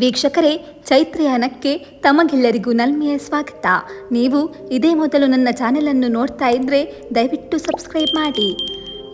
ವೀಕ್ಷಕರೇ, ಚೈತ್ರಯಾನಕ್ಕೆ ತಮಗೆಲ್ಲರಿಗೂ ನಲ್ಮೆಯ ಸ್ವಾಗತ. ನೀವು ಇದೇ ಮೊದಲು ನನ್ನ ಚಾನೆಲನ್ನು ನೋಡ್ತಾ ಇದ್ದರೆ ದಯವಿಟ್ಟು ಸಬ್ಸ್ಕ್ರೈಬ್ ಮಾಡಿ.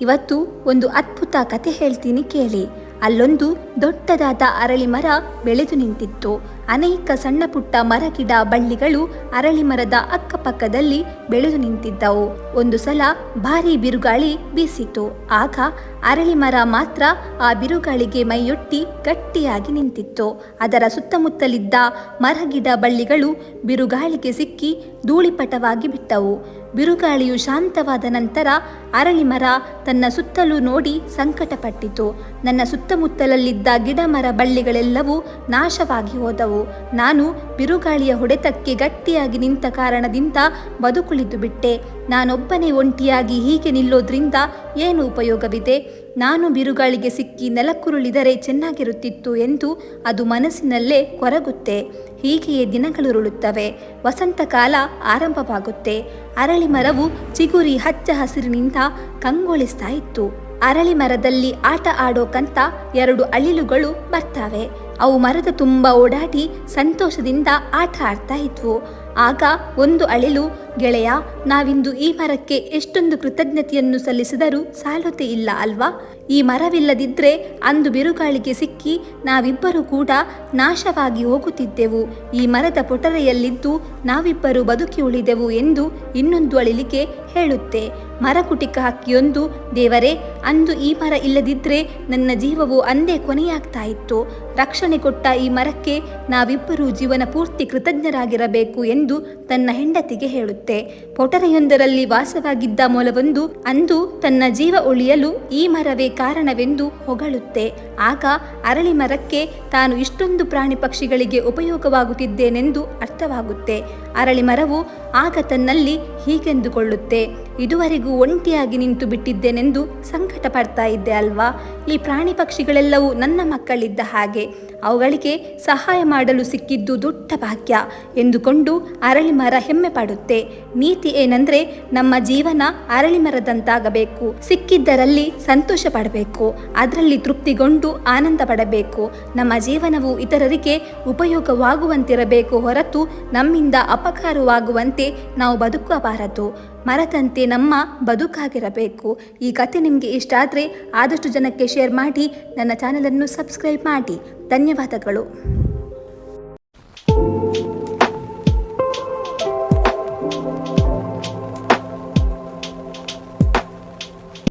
ಇವತ್ತು ಒಂದು ಅದ್ಭುತ ಕತೆ ಹೇಳ್ತೀನಿ ಕೇಳಿ. ಅಲ್ಲೊಂದು ದೊಡ್ಡದಾದ ಅರಳಿ ಮರ ಬೆಳೆದು ನಿಂತಿತ್ತು. ಅನೇಕ ಸಣ್ಣ ಪುಟ್ಟ ಮರಗಿಡ ಬಳ್ಳಿಗಳು ಅರಳಿ ಮರದ ಅಕ್ಕಪಕ್ಕದಲ್ಲಿ ಬೆಳೆದು ನಿಂತಿದ್ದವು. ಒಂದು ಸಲ ಭಾರಿ ಬಿರುಗಾಳಿ ಬೀಸಿತು. ಆಗ ಅರಳಿ ಮರ ಮಾತ್ರ ಆ ಬಿರುಗಾಳಿಗೆ ಮೈಯೊಟ್ಟಿ ಗಟ್ಟಿಯಾಗಿ ನಿಂತಿತ್ತು. ಅದರ ಸುತ್ತಮುತ್ತಲಿದ್ದ ಮರಗಿಡ ಬಳ್ಳಿಗಳು ಬಿರುಗಾಳಿಗೆ ಸಿಕ್ಕಿ ಧೂಳಿಪಟವಾಗಿ ಬಿಟ್ಟವು. ಬಿರುಗಾಳಿಯು ಶಾಂತವಾದ ನಂತರ ಅರಳಿ ಮರ ತನ್ನ ಸುತ್ತಲೂ ನೋಡಿ ಸಂಕಟಪಟ್ಟಿತು. ನನ್ನ ಸುತ್ತಮುತ್ತಲಲ್ಲಿದ್ದ ಗಿಡ ಮರ ಬಳ್ಳಿಗಳೆಲ್ಲವೂ ನಾಶವಾಗಿ ಹೋದವು. ನಾನು ಬಿರುಗಾಳಿಯ ಹೊಡೆತಕ್ಕೆ ಗಟ್ಟಿಯಾಗಿ ನಿಂತ ಕಾರಣದಿಂದ ಬದುಕುಳಿದು ಬಿಟ್ಟೆ. ನಾನೊಬ್ಬನೇ ಒಂಟಿಯಾಗಿ ಹೀಗೆ ನಿಲ್ಲೋದ್ರಿಂದ ಏನು ಉಪಯೋಗವಿದೆ. ನಾನು ಬಿರುಗಾಳಿಗೆ ಸಿಕ್ಕಿ ನೆಲಕ್ಕುರುಳಿದರೆ ಚೆನ್ನಾಗಿರುತ್ತಿತ್ತು ಎಂದು ಅದು ಮನಸ್ಸಿನಲ್ಲೇ ಕೊರಗುತ್ತೆ. ಹೀಗೆಯೇ ದಿನಗಳುರುಳುತ್ತವೆ. ವಸಂತಕಾಲ ಆರಂಭವಾಗುತ್ತೆ. ಅರಳಿ ಮರವು ಚಿಗುರಿ ಹಚ್ಚ ಹಸಿರಿನಿಂದ ಕಂಗೊಳಿಸ್ತಾ ಇತ್ತು. ಅರಳಿ ಮರದಲ್ಲಿ ಆಟ ಆಡೋಕಂತ ಎರಡು ಅಳಿಲುಗಳು ಬರ್ತವೆ. ಅವು ಮರದ ತುಂಬ ಓಡಾಡಿ ಸಂತೋಷದಿಂದ ಆಟ ಆಡ್ತಾ ಇದ್ವು. ಆಗ ಒಂದು ಅಳಿಲು, ಗೆಳೆಯ, ನಾವಿಂದು ಈ ಮರಕ್ಕೆ ಎಷ್ಟೊಂದು ಕೃತಜ್ಞತೆಯನ್ನು ಸಲ್ಲಿಸಿದರೂ ಸಾಲುತ್ತೆ ಇಲ್ಲ ಅಲ್ವಾ? ಈ ಮರವಿಲ್ಲದಿದ್ದರೆ ಅಂದು ಬಿರುಗಾಳಿಗೆ ಸಿಕ್ಕಿ ನಾವಿಬ್ಬರೂ ಕೂಡ ನಾಶವಾಗಿ ಹೋಗುತ್ತಿದ್ದೆವು. ಈ ಮರದ ಪೊಟರೆಯಲ್ಲಿದ್ದು ನಾವಿಬ್ಬರು ಬದುಕಿ ಉಳಿದೆವು ಎಂದು ಇನ್ನೊಂದು ಅಳಿಲಿಗೆ ಹೇಳುತ್ತೆ. ಮರಕುಟಿಕ ಹಕ್ಕಿಯೊಂದು ದೇವರೇ, ಅಂದು ಈ ಮರ ಇಲ್ಲದಿದ್ದರೆ ನನ್ನ ಜೀವವು ಅಂದೇ ಕೊನೆಯಾಗ್ತಾ ಇತ್ತು. ರಕ್ಷಣೆ ಕೊಟ್ಟ ಈ ಮರಕ್ಕೆ ನಾವಿಬ್ಬರೂ ಜೀವನ ಪೂರ್ತಿ ಕೃತಜ್ಞರಾಗಿರಬೇಕು ಎಂದು ತನ್ನ ಹೆಂಡತಿಗೆ ಹೇಳುತ್ತೆ. ಪೊಟರೆಯೊಂದರಲ್ಲಿ ವಾಸವಾಗಿದ್ದ ಮೊಲವೊಂದು ಅಂದು ತನ್ನ ಜೀವ ಉಳಿಯಲು ಈ ಮರವೇ ಕಾರಣವೆಂದು ಹೊಗಳುತ್ತೆ. ಆಗ ಅರಳಿ ಮರಕ್ಕೆ ತಾನು ಇಷ್ಟೊಂದು ಪ್ರಾಣಿ ಪಕ್ಷಿಗಳಿಗೆ ಉಪಯೋಗವಾಗುತ್ತಿದ್ದೇನೆಂದು ಅರ್ಥವಾಗುತ್ತೆ. ಅರಳಿ ಮರವು ಆಗ ತನ್ನಲ್ಲಿ ಹೀಗೆಂದುಕೊಳ್ಳುತ್ತೆ. ಇದುವರೆಗೂ ಒಂಟಿಯಾಗಿ ನಿಂತು ಬಿಟ್ಟಿದ್ದೇನೆಂದು ಸಂಕಟ ಪಡ್ತಾ ಇದ್ದೆ ಅಲ್ವಾ? ಈ ಪ್ರಾಣಿ ಪಕ್ಷಿಗಳೆಲ್ಲವೂ ನನ್ನ ಮಕ್ಕಳಿದ್ದ ಹಾಗೆ. ಅವುಗಳಿಗೆ ಸಹಾಯ ಮಾಡಲು ಸಿಕ್ಕಿದ್ದು ದೊಡ್ಡ ಭಾಗ್ಯ ಎಂದುಕೊಂಡು ಅರಳಿ ಮರ ಹೆಮ್ಮೆ ಪಡುತ್ತೆ. ನೀತಿ ಏನಂದ್ರೆ ನಮ್ಮ ಜೀವನ ಅರಳಿ ಮರದಂತಾಗಬೇಕು ಸಿಕ್ಕಿದ್ದರಲ್ಲಿ ಸಂತೋಷ ಪಡಬೇಕು. ಅದರಲ್ಲಿ ತೃಪ್ತಿಗೊಂಡು ಆನಂದ ಪಡಬೇಕು. ನಮ್ಮ ಜೀವನವು ಇತರರಿಗೆ ಉಪಯೋಗವಾಗುವಂತಿರಬೇಕು ಹೊರತು ನಮ್ಮಿಂದ ಅಪಕಾರವಾಗುವಂತೆ ನಾವು ಬದುಕಬಾರದು. ಮರತಂತೆ ನಮ್ಮ ಬದುಕಾಗಿರಬೇಕು. ಈ ಕತೆ ನಿಮಗೆ ಇಷ್ಟ ಆದರೆ ಆದಷ್ಟು ಜನಕ್ಕೆ ಶೇರ್ ಮಾಡಿ, ನನ್ನ ಚಾನಲನ್ನು ಸಬ್ಸ್ಕ್ರೈಬ್ ಮಾಡಿ. ಧನ್ಯವಾದಗಳು.